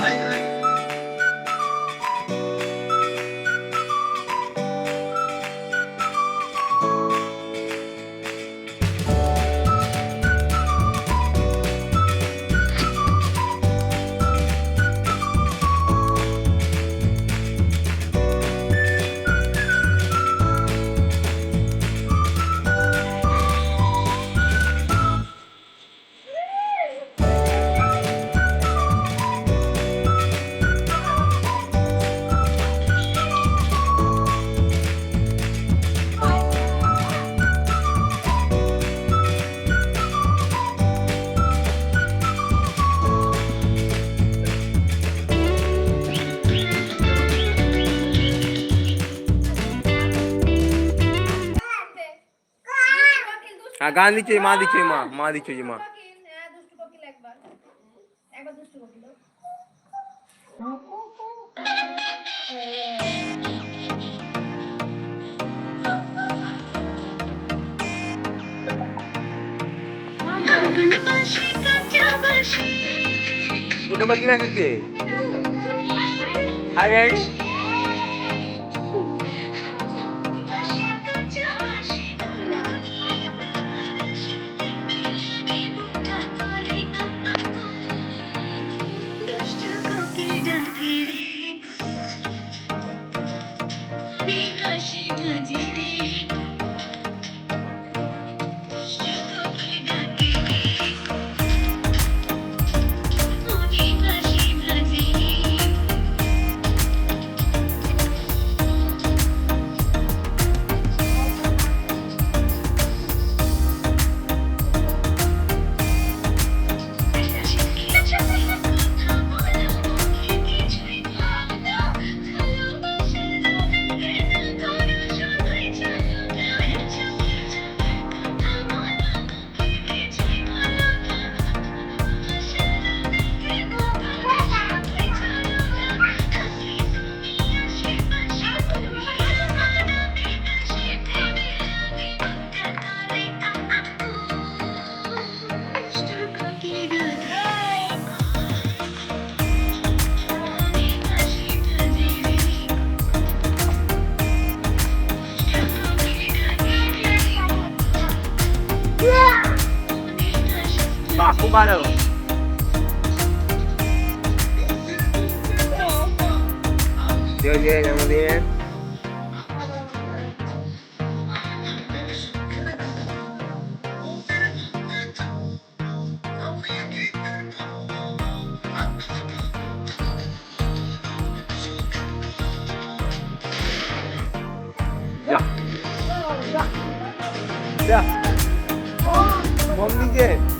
Bye. হ্যাঁ গান দিচ্ছে মা দিচ্ছে মা মা দিচ্ছে যে মা দুটো বাকি না খাচ্ছে হাই হাই বাহ খুব ভালো জয় জন্মদিন যা যা মন দিকে কিরে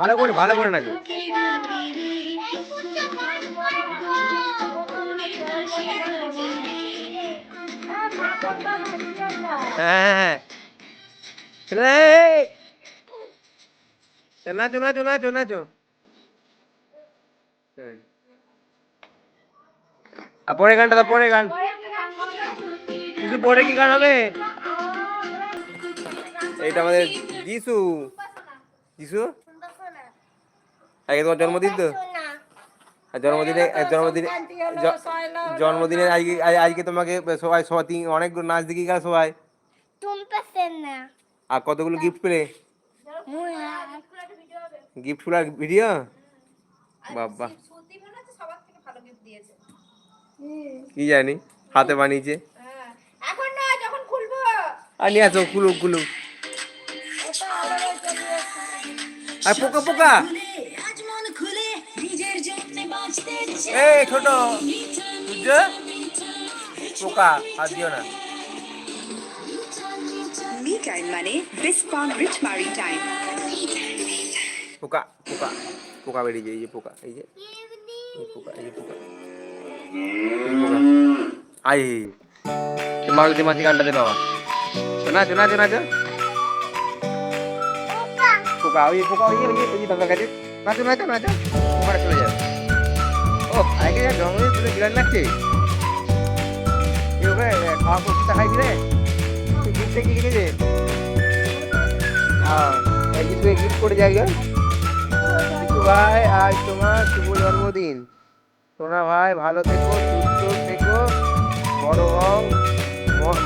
ভালো করে ভালো করে নাচো হ্যাঁ হ্যাঁ চলে নাচো নাচো নাচো নাচো। আর পরে গানটা গান। পরে কি গান হবে? এইটা আমাদের যিশু যিশু আগে তোমার জন্মদিন তো? আর জন্মদিনে জন্মদিনে জ- জন্মদিনে আজকে আজকে তোমাকে সবাই সবাই তিন অনেক নাচ দেখি গেল সবাই. আর কতগুলো গিফট পেলে? গিফটগুলার ভিডিও বাবা। কি জানি হাতে বানিয়েছে। হ্যাঁ। এখন না যখন খুলবো। আর নিয়ে আসো কুলু কুলু ওটা আলাদা চলে আসছে। আর পোকা পোকা। এই ছোট বুঝছ পোকা হাত দিও না। মি টাইম মানে বিসপান রিচ মারিটাইম পোকা পোকা পোকা বেরিয়েছে এই যে পোকা এই যে এই পোকা এই যে পোকা আই মারুতি মাছি গানটা দে বাবা। শোনা শোনা শোনা শোনা পোকা ওই পোকা ওই ওই ওই দাদার কাছে। নাচো নাচো নাচো ও আগে জঙ্গলে খাওয়া তুই গিফটে করে যাই তোমার জন্মদিন। সোনা ভাই, ভালো থেকো, সুস্থ থেকো। বড় হও।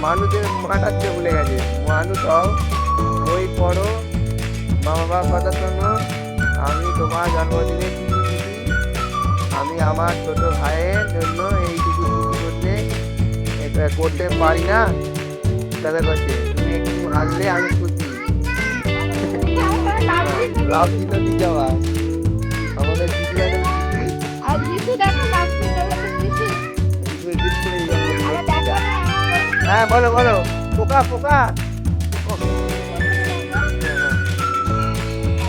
মানুষের মাটাচ্ছে ভুলে গেছে। মানুষ হও, বই পড়ো। মা বাবার কথা শোনো। আমি তোমার জন্মদিনে আমার ছোট ভাইয়ের জন্য এইটুকু করতে করতে পারি না। তাদের কাছে তুমি একটু আসলে আমি খুশি। দিতে যাওয়া আমাদের দিদি। হ্যাঁ বলো বলো। পোকা পোকা।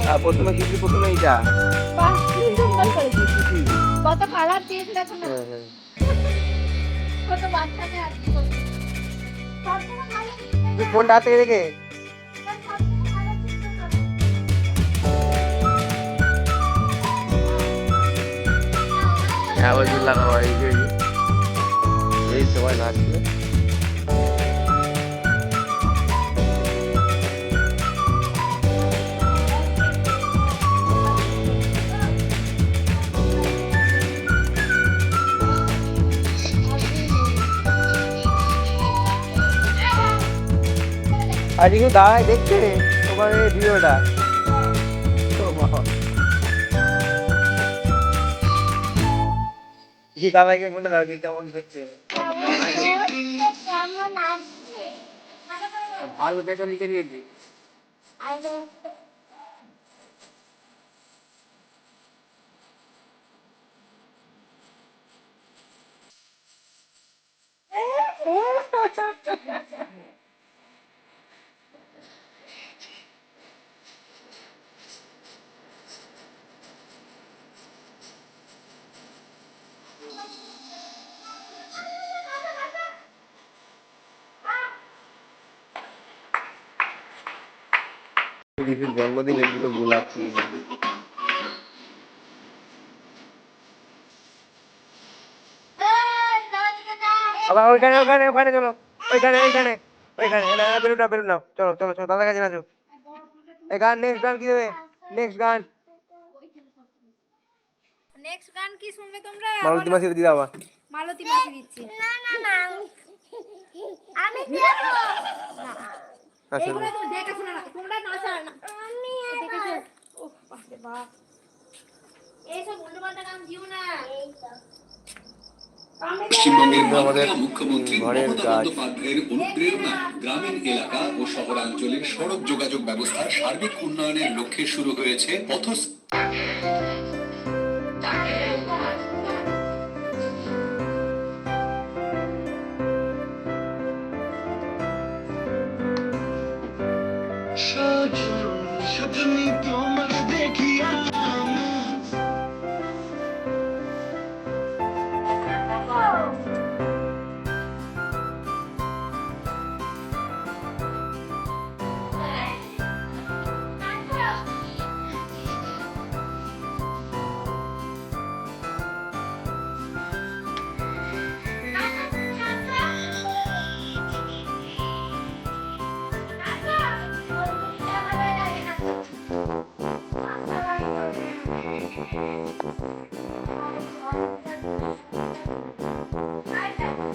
হ্যাঁ, প্রথমে কিছু প্রথমে এইটা। কালার দিয়েছে দেখো না। হ্যাঁ, হ্যাঁ। কত বাচ্চা মেয়ে তুই ফোনটা হাতে রেখে ভালো হ্যাঁ লাগানো এই সবাই নাচছে আজ কিন্তু দাঁড়ায় দেখছে তোমার এই ভিডিওটা। দাদাকে মনে কি কেমন দেখছে ভালো দেখে লিখে দিয়েছি। আরে রিফির জন্মদিনে দুটো গোলাপ ফুল। আবার ওইখানে ওখানে ওখানে চলো। ওইখানে ওইখানে ওইখানে। বেলুন না চলো চলো চলো দাদার কাছে নাচো। এই গান নেক্সট গান কি দেবে? নেক্সট গান। নেক্সট গান কি শুনবে তোমরা? মালতী মাসি দিদা আবার মালতী মাসি দিচ্ছি। না না না। আমি দেবো। এইগুলো তুমি দেখে শোনা না তো পশ্চিমবঙ্গের আমাদের মুখ্যমন্ত্রী মমতা বন্দ্যোপাধ্যায়ের গ্রামীণ এলাকা ও শহরাঞ্চলের সড়ক যোগাযোগ ব্যবস্থার সার্বিক উন্নয়নের লক্ষ্যে শুরু হয়েছে পথ সজনী তোমার দেখিয়া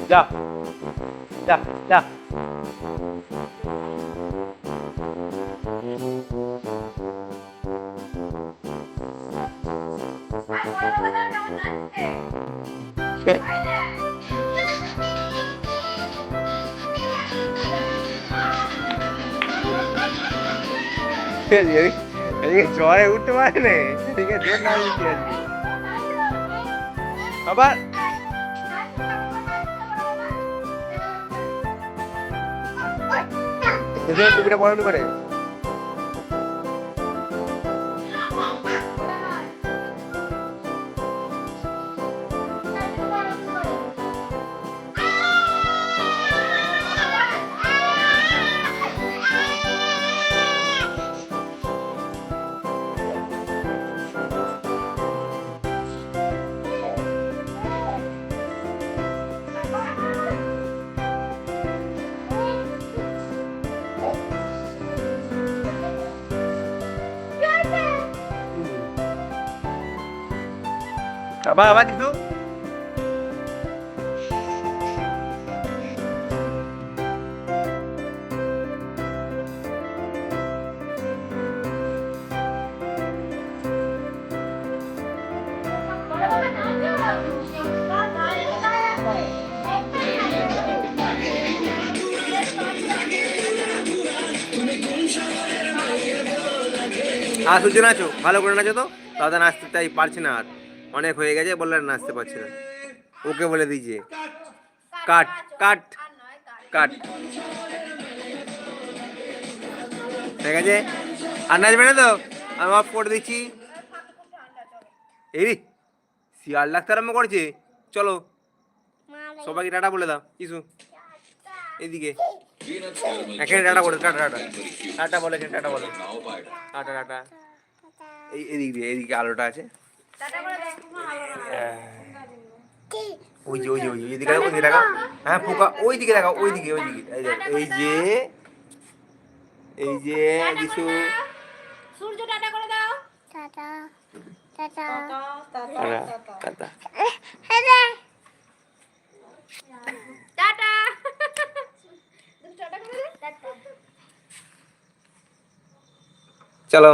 야, 야, 야. এদিকে জ্বরে উঠতে পারে না এদিকে আবার এসে টুপিটা পড়ানো করে। আবার আবার কিছু আর সূর্য নাচো, ভালো করে নাচো তো? দাদা নাচতে তাই পারছে না আর। অনেক হয়ে গেছে, বললে আর নাচতে পারছে না। ওকে বলে দিয়েছে কাট কাট কাট। ঠিক আছে আর নাচবে না তো? আমি অফ করে দিচ্ছি। এই শিয়াল ডাক্তার আরম্ভ করছে। চলো, সবাইকে টাটা বলে দাও। কিছু এদিকে। এখানে টাটা বলে, টাটা টাটা। টাটা বলে টাটা বলে। Tata tata. এই, এদিক দিয়ে, এদিকে আলোটা আছে। ওই যে ওই যে ওই যে ওইদিকে ওই দিকে দেখাও হ্যাঁ পোকা ওই দিকে দেখাও ওই দিকে ওই দিকে। এই যে এই যে এই যে কিছু। সূর্য টাটা করে দাও। Tata tata. Tata tata. Tata. চলো।